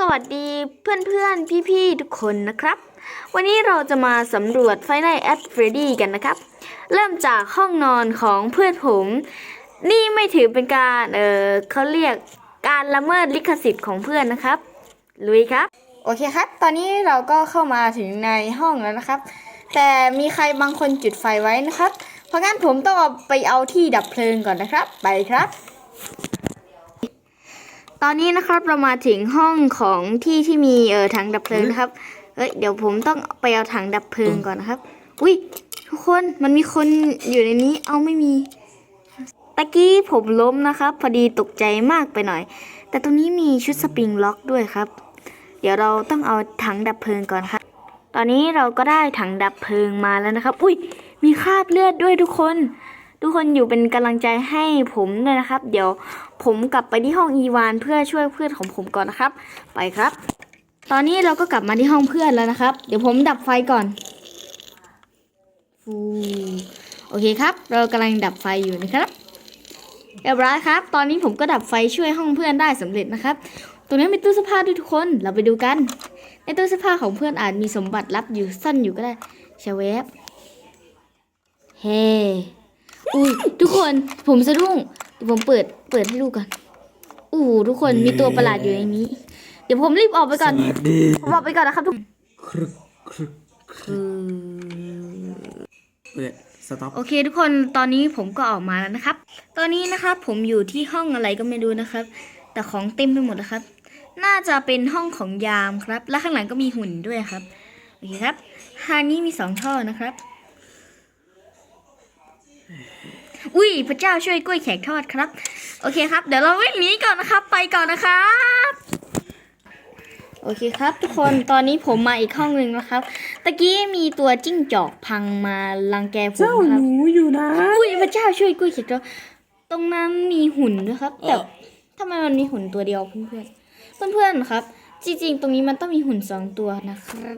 สวัสดีเพื่อนๆ พี่ๆ ทุกคนนะครับ วันนี้เราจะมาสำรวจไฟในแอดเฟรดี้กันนะครับ เริ่มจากห้องนอนของเพื่อนผม นี่ไม่ถือเป็นการ เออเขาเรียกการละเมิดลิขสิทธิ์ของเพื่อนนะครับ ลุยครับ โอเคครับ ตอนนี้เราก็เข้ามาถึงในห้องแล้วนะครับ แต่มีใครบางคนจุดไฟไว้นะครับ เพราะงั้นผมต้องเอาไปเอาที่ดับเพลิงก่อนนะครับ ไปครับ ตอนนี้นะครับเรามาถึงห้องของที่ที่มีเออถังดับเพลิงนะครับ เอ้ยเดี๋ยวผมต้องไปเอาถังดับเพลิงก่อนนะครับ อุ้ยทุกคนมันมีคนอยู่ในนี้ เอาไม่มีตะกี้ผมล้มนะครับ พอดีตกใจมากไปหน่อย แต่ตรงนี้มีชุดสปริงล็อกด้วยครับ เดี๋ยวเราต้องเอาถังดับเพลิงก่อนครับ ตอนนี้เราก็ได้ถังดับเพลิงมาแล้วนะครับ อุ้ยมีคราบเลือดด้วยทุกคน ทุกคนอยู่เป็นกำลังใจให้ผมด้วยนะครับ เดี๋ยวผมกลับไปที่ห้องอีวานเพื่อช่วยเพื่อนของผมก่อนนะครับ ไปครับ ตอนนี้เราก็กลับมาที่ห้องเพื่อนแล้วนะครับ เดี๋ยวผมดับไฟก่อนฟูโอเคครับ เรากำลังดับไฟอยู่นะครับเรียบร้อยครับ ตอนนี้ผมก็ดับไฟช่วยห้องเพื่อนได้สำเร็จนะครับ ตรงนี้มีตู้เสื้อผ้าด้วยทุกคน เราไปดูกัน ในตู้เสื้อผ้าของเพื่อนอาจมีสมบัติลับอยู่ซ่อนอยู่ก็ได้เชเวฟเฮ้ อุ้ยทุกคนผมสะดุ้งเดี๋ยวผมเปิดเปิดให้ดูก่อนอู้หูทุกคนมีตัวประหลาดอยู่ในนี้ เดี๋ยวผมรีบออกไปก่อนสวัสดีผมออกไปก่อนนะครับทุกครึกครึกเปิดสต็อปโอเค ทุกคนตอนนี้ผมก็ออกมาแล้วนะครับ ตอนนี้นะครับผมอยู่ที่ห้องอะไรก็ไม่รู้นะครับ แต่ของเต็มไปหมดนะครับ น่าจะเป็นห้องของยามครับ และข้างหลังก็มีหุ่นด้วยครับโอเคครับทางนี้มีสองท่อนะครับ อุ้ยพระเจ้าช่วยกล้วยแขกทอดครับ โอเคครับ เดี๋ยวเราวิ่งหนีก่อนนะครับ ไปก่อนนะครับโอเคครับ ทุกคนตอนนี้ผมมาอีกห้องหนึ่งนะครับตะกี้มีตัวจิ้งจอกพังมารังแกผมเจ้าคหรับนูอยู่นะอุ้ยพระเจ้าช่วยกล้วยแขกทอดตรงนั้นมีหุ่นด้วยครับ แต่เออทำไมมันมีหุ่นตัวเดียวเพื่อนๆเพื่อนๆครับ จริงๆ ตรงนี้มันต้องมีหุ่นสองตัวนะครับ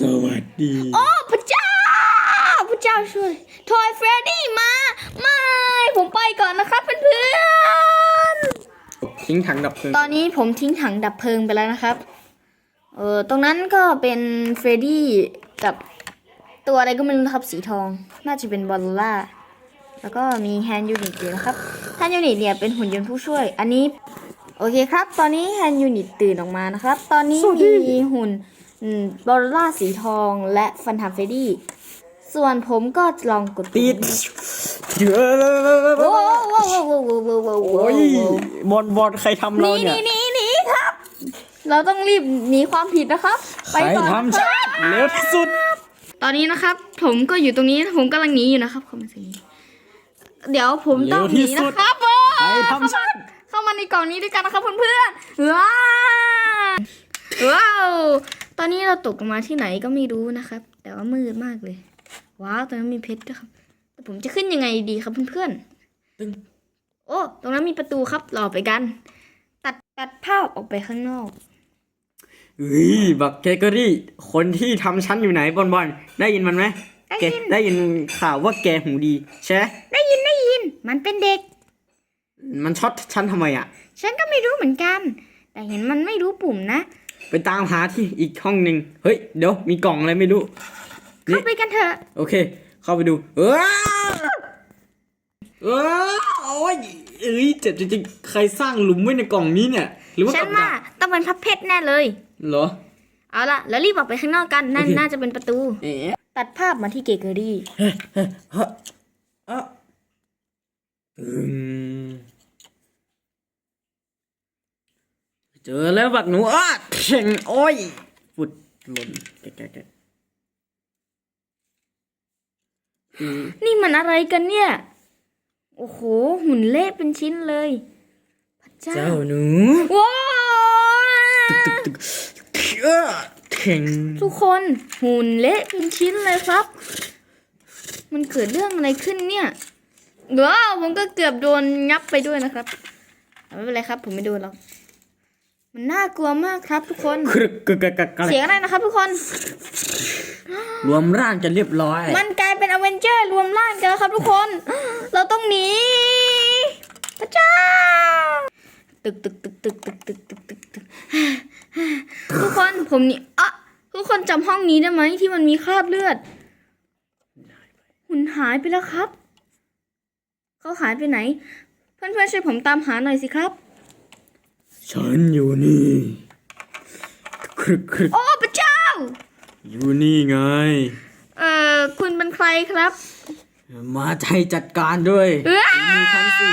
สวัสดีโอ้พระเจ้าพระเจ้าช่วยทอยเฟรดดี้มา ไม่ ผมไปก่อนนะครับเพื่อนๆทิ้งถังดับเพลิงตอนนี้ผมทิ้งถังดับเพลิงไปแล้วนะครับ เออตรงนั้นก็เป็นเฟรดดี้กับตัวอะไรก็ไม่รู้นะครับสีทอง น่าจะเป็นบอลล่า แล้วก็มีแฮนด์ยูนิตอยู่นะครับ แฮนด์ยูนิตเนี่ยเป็นหุ่นยนต์ผู้ช่วย อันนี้ โอเคครับ ตอนนี้แฮนด์ยูนิตตื่นออกมานะครับ ตอนนี้มีหุ่นอืมบอลล่าสีทองและฟันทามเฟรดดี้ ส่วนผมก็ลองกดติดเยอะโอ้โหโอ้โหโอ้โหโอ้โหโอ้โหโอ้ยบอลบอลใครทำหเรานีหเนี่นียหนีหนีครับ เราต้องรีบหนีความผิดนะครับ ใคไปรก่อนทำฉันเร็วที่สุด ตอนนี้นะครับ ผมก็อยู่ตรงนี้ผมกำลังหนีอยู่นะครับเข้ามาสิเดี๋ยวผมต้องหนีนะครับผมใครทำฉันเข้ามาในกล่องนี้ด้วยกันนะครับเพื่อนๆว้าวว้าวตอนนี้เราตกลงมาที่ไหนก็ไม่รู้นะครับ แต่ว่ามืดมากเลย ว้าวตรงนั้นมีเพชรด้วยครับ แต่ผมจะขึ้นยังไงดีครับเพื่อนๆตึ้งโอ้ ตรงนั้นมีประตูครับรอไปกัน ตัดตัดภาพออกไปข้างนอกเฮ้ยบักเกเกอรี่ คนที่ทำฉันอยู่ไหนบอลบอลได้ยินมันไหมได้แกยินได้ยินข่าวว่าแกหูดีใช่ไหมได้ยินได้ยิน มันเป็นเด็ก มันช็อตฉันทำไมอะ ฉันก็ไม่รู้เหมือนกัน แต่เห็นมันไม่รู้ปุ่มนะ ไปตามหาที่อีกห้องหนึ่งเฮ้ย เดี๋ยวมีกล่องอะไรไม่รู้ เข้าไปกันเถอะ โอเค เข้าไปดูเออเออโอ้ยเอ้ยเจ็บจริงๆใครสร้างหลุมไว้ในกล่องนี้เนี่ย หรือว่าฉักับนว่าต้องเป็นพับเพชรแน่เลย เหรอ เอาละแล้วรีบออกไปข้างนอกกันนั่นโอเค น่าจะเป็นประตู เอ๊ะตัดภาพมาที่เกเกอรี่เฮ้เฮ้เฮ้เอ้ออืมเจอแล้วบักหนูอ้าเข่งโอ้ยฟุดหล่นแกะแกะแกะอืม นี่มันอะไรกันเนี่ย โอ้โห หุ่นเละเป็นชิ้นเลย พระเจ้าเจ้าหนูว้าวตึกตึกเออเข่งทุกคนหุ่นเละเป็นชิ้นเลยครับ มันเกิดเรื่องอะไรขึ้นเนี่ยว้าวผมก็เกือบโดนงับไปด้วยนะครับแต่ไม่เป็นไรครับ ผมไม่โดนหรอก มันน่ากลัวมากครับทุกคนครึกกึกกะกะกะเสียงอะไรนะครับทุกคน รวมร่างจะเรียบร้อย มันกลายเป็นอเวนเจอร์รวมร่างกันแล้วครับทุกคน เราต้องหนีพระเจ้าตึกตึกตึกตึกตึกตึกตึกตึกตึกทุกคนผมนี่อะทุกคนจำห้องนี้ได้ไหมที่มันมีคราบเลือด หุ่นหายไปแล้วครับ เขาหายไปไหน เพื่อนๆช่วยผมตามหาหน่อยสิครับ ฉันอยู่นี่ครึกครึกโอ้พระเจ้า อยู่นี่ไง เอ่อ คุณเป็นใครครับ มาใจจัดการด้วยเอ้ยมีฉันสิ